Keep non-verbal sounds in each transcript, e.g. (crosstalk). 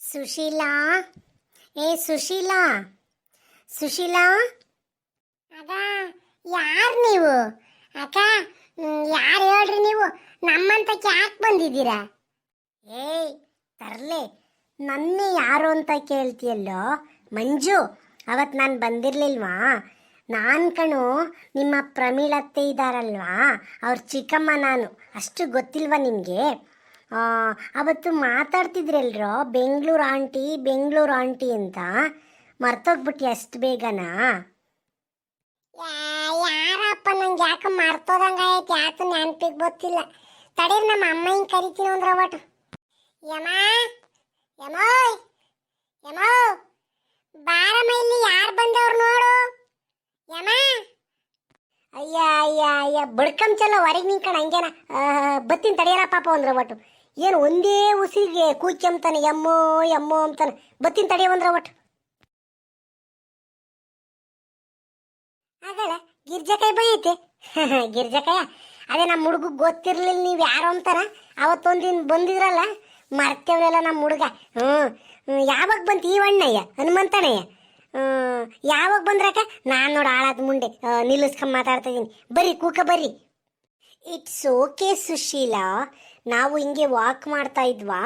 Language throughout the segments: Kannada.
ಸುಶೀಲಾ? ಏ ಸುಶೀಲಾ? ಸುಶೀಲಾ? ಅದ ಯಾರು ನೀವು? ಅಕ್ಕ ಯಾರು ಹೇಳ್ರಿ ನೀವು? ನಮ್ಮಂತ ಯಾಕೆ ಬಂದಿದ್ದೀರಾ? ಏಯ್ ತರಲೆ. ನನ್ನೇ ಯಾರು ಅಂತ ಕೇಳ್ತೀಯಲ್ಲೋ? ಮಂಜು ಅವತ್ತು ನಾನು ಬಂದಿರಲಿಲ್ವಾ? ನಾನು ಕಣು ನಿಮ್ಮ ಪ್ರಮೀಳತ್ತೆ ಇದ್ದಾರಲ್ವಾ ಅವ್ರ ಚಿಕ್ಕಮ್ಮ ನಾನು. ಅಷ್ಟು ಗೊತ್ತಿಲ್ವಾ ನಿಮಗೆ? ಅವತ್ತು ಮಾತಾಡ್ತಿದ್ರಲ್ರೋ? ಬೆಂಗಳೂರು ಆಂಟಿ ಬೆಂಗಳೂರು ಆಂಟಿ ಅಂತ? ಮರ್ತೋಗ್ಬಿಟ್ಟು ಅಷ್ಟು ಬೇಗನಾ? ಯಾರಪ್ಪ, ನಂಗೆ ಯಾಕೆ ಮರ್ತೋದಂಗ ಆಯ್ತು ಯಾಕೆ ನೆನಪಿಗೆ ಗೊತ್ತಿಲ್ಲ. ತಡೀರಿ, ನಮ್ಮ ಅಮ್ಮ ಹಿಂಗೆ ಕರಿತೀನಿ ಅಂದ್ರೆ ಒಟ್ಟು ಯಮ ಯಮೋಯ್ ಯಮೋ, ಬಾರಮ್ಮ ಯಾರು ಬಂದವ್ರು ನೋಡು. ಯಮ, ಅಯ್ಯ ಅಯ್ಯ ಅಯ್ಯ ಬಡ್ಕಂಚಲ್ಲ ಹೊರಗೆ ನಿಂಕಣ ಹಂಗೇನ? ಬತ್ತೀನಿ, ತಡೆಯಲ್ಲ ಪಾಪ ಅಂದ್ರೆ ಒಟ್ಟು ಏನು ಒಂದೇ ಉಸಿರಿಗೆ ಕೂಚಂತಾನೆ ಎಮ್ಮೋ ಎಮ್ಮೋ ಅಂತಾನೆ. ಬತ್ತೀನಿ ತಡೆಯವಂದ್ರ ಒಟ್ಟು ಆಗಲ್ಲ ಗಿರ್ಜಕಾಯಿ ಬೈತೆ ಗಿರ್ಜಕಾಯ? (laughs) ಅದೇ ನಮ್ಮ ಹುಡುಗ ಗೊತ್ತಿರ್ಲಿಲ್ಲ ನೀವು ಯಾರು ಅಂತಾರ. ಅವತ್ತೊಂದಿನ ಬಂದಿದ್ರಲ್ಲ, ಮರ್ತೇವ್ರಲ್ಲ ನಮ್ಮ ಹುಡುಗ. ಹ್ಞೂ ಯಾವಾಗ ಬಂತು ಈ ಅಣ್ಣಯ್ಯ? ಹನುಮಂತಣ್ಣಯ್ಯ? ಯಾವಾಗ ಬಂದ್ರಕ್ಕ? ನಾನು ನೋಡಿ ಆಳಾದ ಮುಂಡೆ ನಿಲ್ಲಿಸ್ಕೊಂಡ್ ಮಾತಾಡ್ತಾ ಇದೀನಿ. ಬರ್ರಿ ಕೂಕ ಬರ್ರಿ ಇಟ್ಸ್ ಓಕೆ ಸುಶೀಲಾ. ನಾವು ಹಿಂಗೆ ವಾಕ್ ಮಾಡ್ತಾ ಇದ್ವಾ?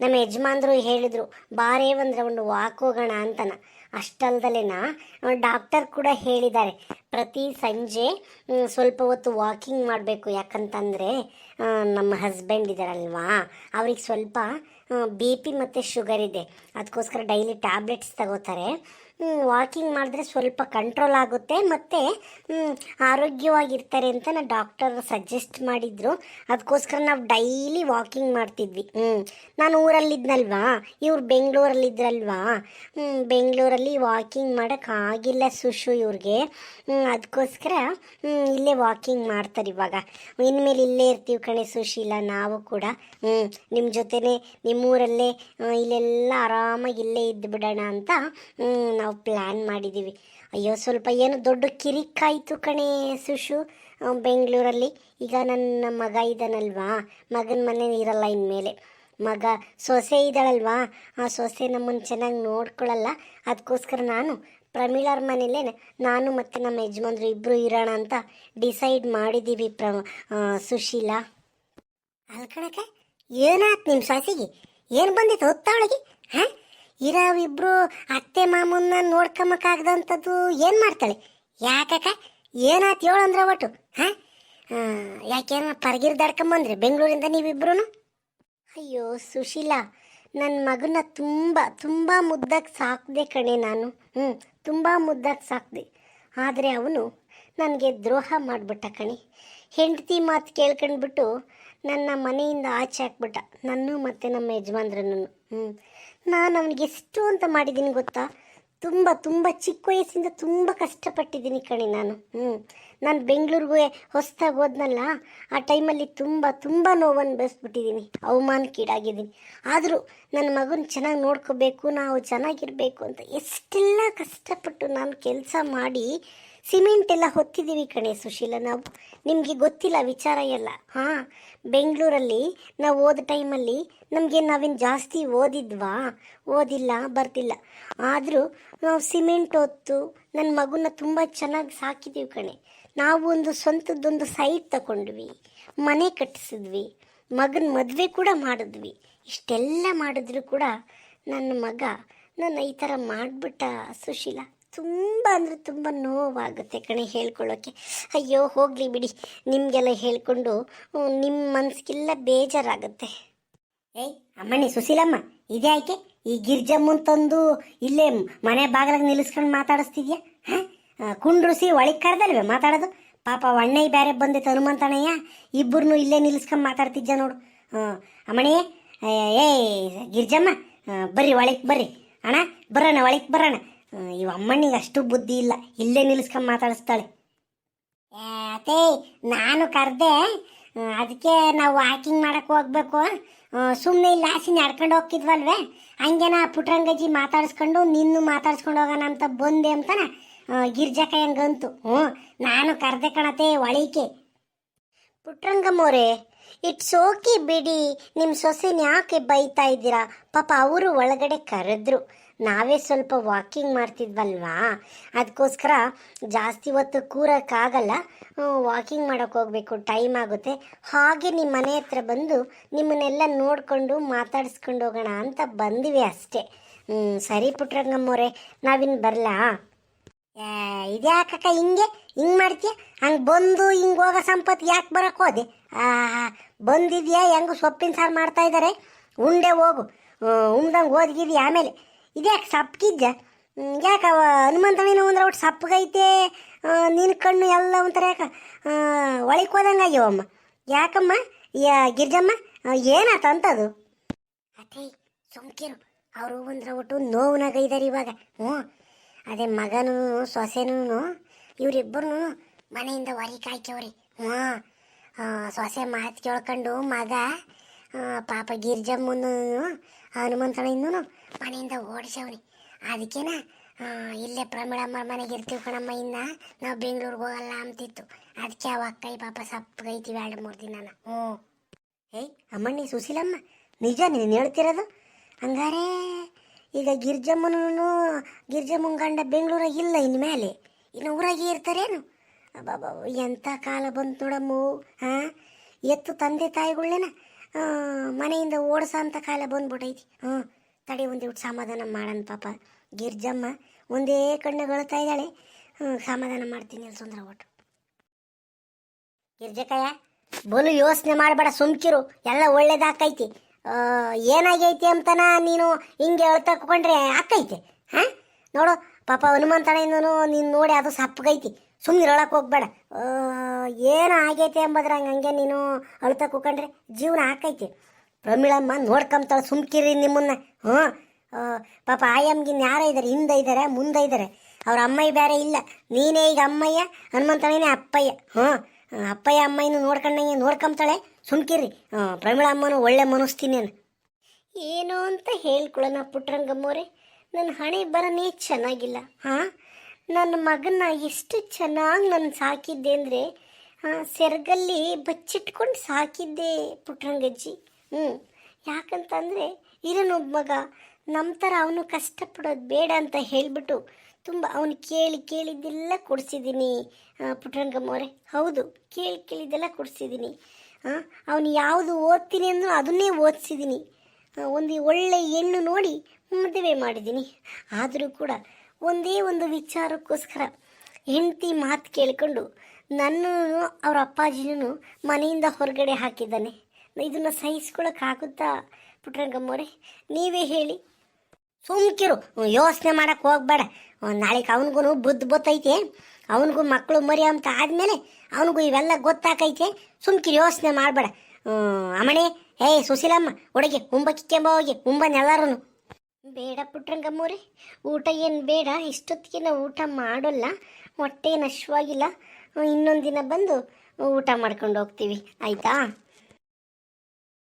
ನಮ್ಮ ಯಜಮಾನ್ರು ಹೇಳಿದ್ರು, ಬಾರೇ ಒಂದು ವಾಕ್ ಹೋಗೋಣ ಅಂತನ. ಅಷ್ಟಲ್ದಲೇನ ಡಾಕ್ಟರ್ ಕೂಡ ಹೇಳಿದ್ದಾರೆ, ಪ್ರತಿ ಸಂಜೆ ಸ್ವಲ್ಪ ಹೊತ್ತು ವಾಕಿಂಗ್ ಮಾಡಬೇಕು. ಯಾಕಂತಂದರೆ ನಮ್ಮ ಹಸ್ಬೆಂಡ್ ಇದ್ದಾರಲ್ವಾ ಅವ್ರಿಗೆ ಸ್ವಲ್ಪ ಬಿ ಪಿ ಮತ್ತು ಶುಗರ್ ಇದೆ. ಅದಕ್ಕೋಸ್ಕರ ಡೈಲಿ ಟ್ಯಾಬ್ಲೆಟ್ಸ್ ತಗೋತಾರೆ. ವಾಕಿಂಗ್ ಮಾಡಿದ್ರೆ ಸ್ವಲ್ಪ ಕಂಟ್ರೋಲ್ ಆಗುತ್ತೆ ಮತ್ತು ಆರೋಗ್ಯವಾಗಿರ್ತಾರೆ ಅಂತ ನಾನು ಡಾಕ್ಟರ್ ಸಜೆಸ್ಟ್ ಮಾಡಿದ್ರು. ಅದಕ್ಕೋಸ್ಕರ ನಾವು ಡೈಲಿ ವಾಕಿಂಗ್ ಮಾಡ್ತಿದ್ವಿ. ಹ್ಞೂ ನಾನು ಊರಲ್ಲಿದ್ನಲ್ವಾ? ಇವ್ರು ಬೆಂಗಳೂರಲ್ಲಿದ್ರಲ್ವಾ? ಬೆಂಗಳೂರಲ್ಲಿ ವಾಕಿಂಗ್ ಮಾಡೋಕ್ಕಾಗಿಲ್ಲ ಸುಶು ಇವ್ರಿಗೆ. ಅದಕ್ಕೋಸ್ಕರ ಇಲ್ಲೇ ವಾಕಿಂಗ್ ಮಾಡ್ತಾರೆ ಇವಾಗ. ಇನ್ಮೇಲೆ ಇಲ್ಲೇ ಇರ್ತೀವಿ ಕಣೆ ಸುಶೀಲ, ನಾವು ಕೂಡ. ಹ್ಞೂ ನಿಮ್ಮ ಜೊತೆನೇ ನಿಮ್ಮೂರಲ್ಲೇ ಇಲ್ಲೆಲ್ಲ ಆರಾಮಾಗಿ ಇಲ್ಲೇ ಇದ್ದು ಬಿಡೋಣ ಅಂತ ನಾವು ಪ್ಲ್ಯಾನ್ ಮಾಡಿದ್ದೀವಿ ಅಯ್ಯೋ, ಸ್ವಲ್ಪ ಏನು ದೊಡ್ಡ ಕಿರಿಕಾಯಿತು ಕಣೇ ಸುಶು ಬೆಂಗಳೂರಲ್ಲಿ. ಈಗ ನನ್ನ ಮಗ ಇದ್ದಾನಲ್ವಾ ಮಗನ ಮನೆ ಇರಲ್ಲ ಇನ್ಮೇಲೆ. ಮಗ ಸೊಸೆ ಇದ್ದಾಳಲ್ವಾ ಆ ಸೊಸೆ ನಮ್ಮನ್ನು ಚೆನ್ನಾಗಿ ನೋಡ್ಕೊಳ್ಳಲ್ಲ ಅದಕ್ಕೋಸ್ಕರ ನಾನು ಪ್ರಮೀಳಾರ ಮನೇಲೇ ನಾನು ಮತ್ತು ನಮ್ಮ ಯಜಮಾನ್ರು ಇಬ್ಬರು ಇರೋಣ ಅಂತ ಡಿಸೈಡ್ ಮಾಡಿದ್ದೀವಿ ಪ್ರ ಸುಶೀಲಾ. ಅಲ್ಕಣಕ ಏನಾಯ್ತು ನಿಮ್ಮ ಸಾಸಿಗೆ? ಏನು ಬಂದಿತ್ತು ಹೊತ್ತಾಳಿಗೆ ಹಾಂ? ಇರೋವಿಬ್ರು ಅತ್ತೆ ಮಾಮನ್ನ ನೋಡ್ಕೊಂಬಕ್ಕಾಗ್ದಂಥದ್ದು ಏನು ಮಾಡ್ತಾಳೆ? ಯಾಕಕ್ಕ? ಏನಾತ್ ಹೇಳಂದ್ರೆ ಒಟ್ಟು, ಹಾಂ? ಯಾಕೇನ ಪರ್ಗಿರ್ ದಾಡ್ಕೊಂಬಂದ್ರಿ ಬೆಂಗಳೂರಿಂದ ನೀವಿಬ್ರು ಅಯ್ಯೋ ಸುಶೀಲಾ ನನ್ನ ಮಗನ ತುಂಬ ತುಂಬ ಮುದ್ದಕ್ಕೆ ಸಾಕ್ದೆ ಕಣೆ ನಾನು. ಹ್ಞೂ ತುಂಬ ಮುದ್ದಾಗಿ ಸಾಕ್ದೆ. ಆದರೆ ಅವನು ನನಗೆ ದ್ರೋಹ ಮಾಡಿಬಿಟ್ಟ ಕಣೆ. ಹೆಂಡತಿ ಮಾತು ಕೇಳ್ಕೊಂಡ್ಬಿಟ್ಟು ನನ್ನ ಮನೆಯಿಂದ ಆಚೆ ಹಾಕ್ಬಿಟ್ಟ. ನನ್ನ ಮತ್ತು ನಮ್ಮ ಯಜಮಾನ್ರನ್ನು ಹ್ಞೂ ನಾನು ಅವನಿಗೆ ಎಷ್ಟು ಅಂತ ಮಾಡಿದ್ದೀನಿ ಗೊತ್ತಾ? ತುಂಬ ತುಂಬ ಚಿಕ್ಕ ವಯಸ್ಸಿಂದ ತುಂಬ ಕಷ್ಟಪಟ್ಟಿದ್ದೀನಿ ಕಣೆ ನಾನು. ಹ್ಞೂ ನಾನು ಬೆಂಗಳೂರಿಗೆ ಹೊಸ್ದಾಗಿ ಹೋದ್ನಲ್ಲ, ಆ ಟೈಮಲ್ಲಿ ತುಂಬ ತುಂಬ ನೋವನ್ನು ಬೆಳೆಸ್ಬಿಟ್ಟಿದ್ದೀನಿ ಅವಮಾನಕ್ಕೀಡಾಗಿದ್ದೀನಿ. ಆದರೂ ನನ್ನ ಮಗನ ಚೆನ್ನಾಗಿ ನೋಡ್ಕೋಬೇಕು, ನಾವು ಚೆನ್ನಾಗಿರಬೇಕು ಅಂತ ಎಷ್ಟೆಲ್ಲ ಕಷ್ಟಪಟ್ಟು ನಾನು ಕೆಲಸ ಮಾಡಿ ಸಿಮೆಂಟ್ ಎಲ್ಲ ಹೊತ್ತಿದ್ದೀವಿ ಕಣೆ ಸುಶೀಲ. ನಾವು ನಿಮಗೆ ಗೊತ್ತಿಲ್ಲ, ವಿಚಾರ ಎಲ್ಲ. ಹಾಂ, ಬೆಂಗಳೂರಲ್ಲಿ ನಾವು ಓದ ಟೈಮಲ್ಲಿ ನಮಗೆ ನಾವೇನು ಜಾಸ್ತಿ ಓದಿದ್ವಾ? ಓದಿಲ್ಲ ಬರ್ತಿಲ್ಲ ಆದರೂ ನಾವು ಸಿಮೆಂಟ್ ಹೊತ್ತು ನನ್ನ ಮಗುನ ತುಂಬ ಚೆನ್ನಾಗಿ ಸಾಕಿದ್ದೀವಿ ಕಣೆ. ನಾವು ಒಂದು ಸ್ವಂತದ್ದೊಂದು ಸೈಟ್ ತಗೊಂಡ್ವಿ ಮನೆ ಕಟ್ಟಿಸಿದ್ವಿ, ಮಗನ ಮದುವೆ ಕೂಡ ಮಾಡಿದ್ವಿ. ಇಷ್ಟೆಲ್ಲ ಮಾಡಿದ್ರು ಕೂಡ ನನ್ನ ಮಗ ನನ್ನ ಈ ಥರ ಮಾಡಿಬಿಟ್ಟ ಸುಶೀಲ. ತುಂಬ ಅಂದರೆ ತುಂಬ ನೋವಾಗುತ್ತೆ ಕಣೆ ಹೇಳ್ಕೊಳ್ಳೋಕ್ಕೆ ಅಯ್ಯೋ, ಹೋಗಲಿ ಬಿಡಿ. ನಿಮಗೆಲ್ಲ ಹೇಳ್ಕೊಂಡು ನಿಮ್ಮ ಮನಸ್ಸಿಗೆಲ್ಲ ಬೇಜಾರಾಗುತ್ತೆ. ಏಯ್ ಅಮ್ಮಣ್ಣಿ ಸುಶೀಲಮ್ಮ, ಇದೇ ಆಯ್ಕೆ? ಈ ಗಿರ್ಜಮ್ಮನ್ ತಂದು ಇಲ್ಲೇ ಮನೆ ಬಾಗಿಲಾಗ ನಿಲ್ಲಿಸ್ಕೊಂಡು ಮಾತಾಡಿಸ್ತಿದ್ಯಾ? ಹಾಂ? ಕುಂಡ್ರುಸಿ ಒಳಗೆ ಕರೆದಲ್ವೇ ಮಾತಾಡೋದು? ಪಾಪ ಅಣ್ಣಯ್ಯ ಬೇರೆ ಬಂದೈತೆ ಹನುಮಂತಣ್ಣಯ್ಯ. ಇಬ್ಬರನ್ನು ಇಲ್ಲೇ ನಿಲ್ಲಿಸ್ಕೊಂಡು ಮಾತಾಡ್ತಿದ್ಯಾ ನೋಡು. ಅಮ್ಮಣಿ, ಏಯ್ ಗಿರ್ಜಮ್ಮ ಬರ್ರಿ, ಒಳಗೆ ಬರ್ರಿ. ಅಣ್ಣ, ಬರೋಣ, ಒಳಗೆ ಬರೋಣ. ಇವ ಅಮ್ಮಣ್ಣಿಗೆ ಅಷ್ಟು ಬುದ್ಧಿ ಇಲ್ಲ. ಇಲ್ಲೇ ನಿಲ್ಲಿಸ್ಕೊಂಡು ಮಾತಾಡಿಸ್ತಾಳೆ. ಅದೇ ನಾನು ಕರೆದೆ ಅದಕ್ಕೆ ನಾವು ವಾಕಿಂಗ್ ಮಾಡಕ್ಕೆ ಹೋಗ್ಬೇಕು. ಸುಮ್ಮನೆ ಇಲ್ಲಿ ನಡ್ಕೊಂಡು ಹೋಗ್ತಿದ್ವಲ್ವೇ? ಹಂಗೇನ ಪುಟ್ರಂಗಜ್ಜಿ ಮಾತಾಡಿಸ್ಕೊಂಡು, ನಿನ್ನು ಮಾತಾಡ್ಸ್ಕೊಂಡು ಹೋಗೋಣ ಅಂತ ಬಂದೆ ಅಂತನ? ಗಿರ್ಜಕ ಹೆಂಗಂತು? ಹ್ಞೂ ನಾನು ಕರೆದೆ ಕಣತೆ ಒಳಿಕೆ. ಪುಟ್ರಂಗಮ್ಮವ್ರೆ ಇಟ್ಸ್ ಓಕೆ ಬಿಡಿ. ನಿಮ್ಮ ಸೊಸೆನ ಯಾಕೆ ಬೈತಾ ಇದ್ದೀರಾ? ಪಾಪ ಅವರು ಒಳಗಡೆ ಕರೆದ್ರು. ನಾವೇ ಸ್ವಲ್ಪ ವಾಕಿಂಗ್ ಮಾಡ್ತಿದ್ವಲ್ವಾ? ಅದಕ್ಕೋಸ್ಕರ ಜಾಸ್ತಿ ಹೊತ್ತು ಕೂರಕ್ಕಾಗಲ್ಲ. ವಾಕಿಂಗ್ ಮಾಡೋಕೆ ಹೋಗಬೇಕು. ಟೈಮ್ ಆಗುತ್ತೆ. ಹಾಗೆ ನಿಮ್ಮ ಮನೆ ಹತ್ರ ಬಂದು ನಿಮ್ಮನ್ನೆಲ್ಲ ನೋಡಿಕೊಂಡು ಮಾತಾಡಿಸ್ಕೊಂಡು ಹೋಗೋಣ ಅಂತ ಬಂದ್ವಿ ಅಷ್ಟೇ. ಸರಿ ಪುಟ್ರಂಗಮ್ಮವ್ರೆ ನಾವಿನ್ನು ಬರಲಾ? ಇದ್ಯಾಕಕ್ಕ ಹಿಂಗೆ? ಹಿಂಗೆ ಮಾಡ್ತೀಯ? ಹಂಗೆ ಬಂದು ಹಿಂಗೆ ಹೋಗೋ ಸಂಪತ್ತು ಯಾಕೆ ಬರೋಕ್ಕೆ ಹೋದೆ? ಬಂದಿದ್ಯಾ? ಹೆಂಗು ಸೊಪ್ಪಿನ ಸಾರು ಮಾಡ್ತಾ ಇದ್ದಾರೆ ಉಂಡೆ ಹೋಗು. ಉಮ್ದಂಗೆ ಓದ್ಗಿದ್ಯ ಆಮೇಲೆ. ಇದ್ಯಾಕೆ ಸಪ್ಪಗಿದ್ದ ಯಾಕ ಹನುಮಂತವೇನೋ ಅಂದ್ರೆ ಒಟ್ಟು ಸಪ್ಪಗೈತೆ ನಿನ್ನ ಕಣ್ಣು ಎಲ್ಲ ಒಂಥರ ಯಾಕ? ಒಳಗೆ ಆಗ್ಯವಮ್ಮ ಯಾಕಮ್ಮ? ಯಾ, ಗಿರ್ಜಮ್ಮ ಏನಾತ ಅಂತದು? ಅದೇ ಸುಮ್ಕಿರು ಅವರು ಒಂದ್ರ ಒಟ್ಟು ನೋವುನಾಗ ಇದ್ದಾರೆ ಇವಾಗ. ಹ್ಞೂ. ಅದೇ ಮಗನೂ ಸೊಸೆನೂ ಇವರಿಬ್ಬರು ಮನೆಯಿಂದ ಹೊರಗೆ ಕಾಯ್ಕವ್ರಿ ಹ್ಞೂ. ಸೊಸೆ ಮಾತು ಕೇಳ್ಕೊಂಡು ಮಗ ಪಾಪ ಪಾಪ ಹನುಮಂತನ ಇನ್ನೂ ಮನೆಯಿಂದ ಓಡಿಸವ್ನಿ. ಅದಕ್ಕೇನ ಇಲ್ಲೇ ಪ್ರಮಿಳಮ್ಮ ಮನೆಗೆ ಇರ್ತೀವಿ ಕಣಮ್ಮ, ಇನ್ನ ನಾವು ಬೆಂಗಳೂರಿಗೆ ಹೋಗಲ್ಲ ಅಂತಿತ್ತು. ಅದಕ್ಕೆ ಅವ ಕೈ ಪಾಪ ಸಪ್ಪಗೈತೀವಿ ಎರಡು ಮೂರು ದಿನ ಹ್ಞೂ. ಏಯ್, ಅಮ್ಮಣ್ಣಿ ಸುಶೀಲಮ್ಮ, ನಿಜ ನೀನು ಹೇಳ್ತಿರೋದು? ಹಂಗಾರೆ, ಈಗ ಗಿರ್ಜಮ್ಮನೂ, ಗಿರ್ಜಮ್ಮನ ಗಂಡ ಬೆಂಗಳೂರಾಗ ಇಲ್ಲ ಇನ್ಮೇಲೆ ಇನ್ನು ಊರಾಗೆ ಇರ್ತಾರೇನು? ಅಬ್ಬಬ್ಬ ಎಂಥ ಕಾಲ ಬಂತು ನೋಡಮ್ಮ ಹಾಂ ಎತ್ತು ತಂದೆ ತಾಯಿಗಳೇನ ಮನೆಯಿಂದ ಓಡಿಸೋ ಅಂಥ ಕಾಲ ಬಂದ್ಬಿಟ್ಟೈತಿ ಹ್ಞೂ ತಡಿ ಒಂದು ಇಟ್ಟು ಸಮಾಧಾನ ಮಾಡೋಣ ಪಾಪ. ಗಿರ್ಜಮ್ಮ ಒಂದೇ ಕಣ್ಣುಗಳ್ತಾ ಇದ್ದಾಳೆ. ಹ್ಞೂ ಸಮಾಧಾನ ಮಾಡ್ತೀನಿ ಅಲ್ಲಿ ಸುಂದರ ಒಟ್ಟು. ಗಿರ್ಜಕಯ್ಯ ಬಲು ಯೋಚನೆ ಮಾಡಬೇಡ, ಸುಮ್ಕಿರು. ಎಲ್ಲ ಒಳ್ಳೇದಾಕೈತಿ. ಏನಾಗೈತಿ ಅಂತನ ನೀನು ಹಿಂಗೆ ಹೇಳ್ತಕೊಂಡ್ರೆ ಆಕೈತಿ ಹಾಂ ನೋಡು, ಪಾಪ ಹನುಮಂತನಿಂದನು ನೀನು ನೋಡಿ ಅದು ಸಪ್ಪಗೈತಿ. ಸುಮ್ಮನೆ ಇರೋಳಕ್ಕೆ ಹೋಗ್ಬೇಡ. ಏನು ಆಗೈತೆ ಎಂಬುದ್ರಂಗೆ ಹಂಗೆ ನೀನು ಅಳ್ತಾ ಕೂಕೊಂಡ್ರೆ ಜೀವನ ಹಾಕೈತಿ ಪ್ರಮಿಳಮ್ಮ ನೋಡ್ಕೊಂತಾಳೆ, ಸುಮ್ಕಿರಿ ನಿಮ್ಮನ್ನ. ಹ್ಞೂ. ಪಾಪ ಆಯಮ್ಗಿನ್ ಯಾರ ಇದ್ದಾರೆ ಹಿಂದೆ ಇದ್ದಾರೆ ಮುಂದೆ ಇದ್ದಾರೆ ಅವ್ರ ಅಮ್ಮಯ್ಯ ಬೇರೆ ಇಲ್ಲ. ನೀನೇ ಈಗ ಅಮ್ಮಯ್ಯ ಹನುಮಂತನೇ ಅಪ್ಪಯ್ಯ. ಹ್ಞೂ. ಅಪ್ಪಯ್ಯ, ಅಮ್ಮಯ್ಯನು ನೋಡ್ಕೊಂಡಂಗೆ ನೋಡ್ಕೊಂತಾಳೆ, ಸುಮ್ಕಿರಿ. ಪ್ರಮಿಳ ಅಮ್ಮನು ಒಳ್ಳೆ ಮನಸ್ತೀನಿ ನಾನು. ಏನು ಅಂತ ಹೇಳ್ಕೊಳ್ಳೋಣ ಪುಟ್ರಂಗಮ್ಮವ್ರೆ. ನನ್ನ ಹಣೆ ಬರನೇ ಚೆನ್ನಾಗಿಲ್ಲ. ಹಾಂ? ನನ್ನ ಮಗನ ಎಷ್ಟು ಚೆನ್ನಾಗಿ ನಾನು ಸಾಕಿದ್ದೆ ಅಂದರೆ ಸೆರಗಲ್ಲಿ ಬಚ್ಚಿಟ್ಕೊಂಡು ಸಾಕಿದ್ದೆ ಪುಟ್ರಂಗಜ್ಜಿ ಹ್ಞೂ ಯಾಕಂತಂದರೆ, ಇರನೊಬ್ಬ ಮಗ ನಮ್ಮ ಥರ ಅವನು ಕಷ್ಟಪಡೋದು ಬೇಡ ಅಂತ ಹೇಳಿಬಿಟ್ಟು ತುಂಬ ಅವನು ಕೇಳಿ ಕೇಳಿದ್ದೆಲ್ಲ ಕೊಡಿಸಿದ್ದೀನಿ ಪುಟ್ರಂಗಮ್ಮವ್ರೆ ಹೌದು, ಕೇಳಿ ಕೇಳಿದ್ದೆಲ್ಲ ಕೊಡಿಸಿದ್ದೀನಿ ಅವನು ಯಾವುದು ಓದ್ತೀನಿ ಅಂದರೂ ಅದನ್ನೇ ಓದಿಸಿದ್ದೀನಿ ಒಂದು ಒಳ್ಳೆ ಹೆಣ್ಣು ನೋಡಿ ಮದುವೆ ಮಾಡಿದ್ದೀನಿ ಆದರೂ ಕೂಡ ಒಂದೇ ಒಂದು ವಿಚಾರಕ್ಕೋಸ್ಕರ ಹೆಂಡತಿ ಮಾತು ಕೇಳಿಕೊಂಡು ನನ್ನನ್ನು, ಅವ್ರ ಅಪ್ಪಾಜಿನೂ ಮನೆಯಿಂದ ಹೊರಗಡೆ ಹಾಕಿದ್ದಾನೆ. ಇದನ್ನು ಸಹಿಸ್ಕೊಳಕ್ಕಾಗುತ್ತಾ ಪುಟ್ರಂಗಮ್ಮವ್ರೆ? ನೀವೇ ಹೇಳಿ. ಸುಮ್ಕಿರು. ಯೋಚನೆ ಮಾಡಕ್ಕೆ ಹೋಗ್ಬೇಡ. ನಾಳೆಗೆ ಅವನಿಗೂ ಬುದ್ಧ ಗೊತ್ತೈತೆ ಅವನಿಗೂ ಮಕ್ಕಳು ಮರಿ ಅಂತ ಆದಮೇಲೆ ಅವನಿಗೂ ಇವೆಲ್ಲ ಗೊತ್ತಾಕೈತೆ. ಸುಮ್ಕಿರು, ಯೋಚನೆ ಮಾಡಬೇಡ. ಅಮ್ಮಣೆ, ಏಯ್ ಸುಶೀಲಮ್ಮ ಹುಡುಗಿ ಕಿಕ್ಕೆಂಬ ಹೋಗಿ ಉಂಬನ್ನೆಲ್ಲರೂ ಬೇಡ ಪುಟ್ರಂಗಮ್ಮವ್ರೆ ಊಟ ಏನು ಬೇಡ, ಇಷ್ಟೊತ್ತಿಗೆ ನಾವು ಊಟ ಮಾಡೋಲ್ಲ ಹೊಟ್ಟೆ ನಶ್ವಾಗಿಲ್ಲ ಇನ್ನೊಂದು ದಿನ ಬಂದು ಊಟ ಮಾಡ್ಕೊಂಡು ಹೋಗ್ತೀವಿ, ಆಯಿತಾ?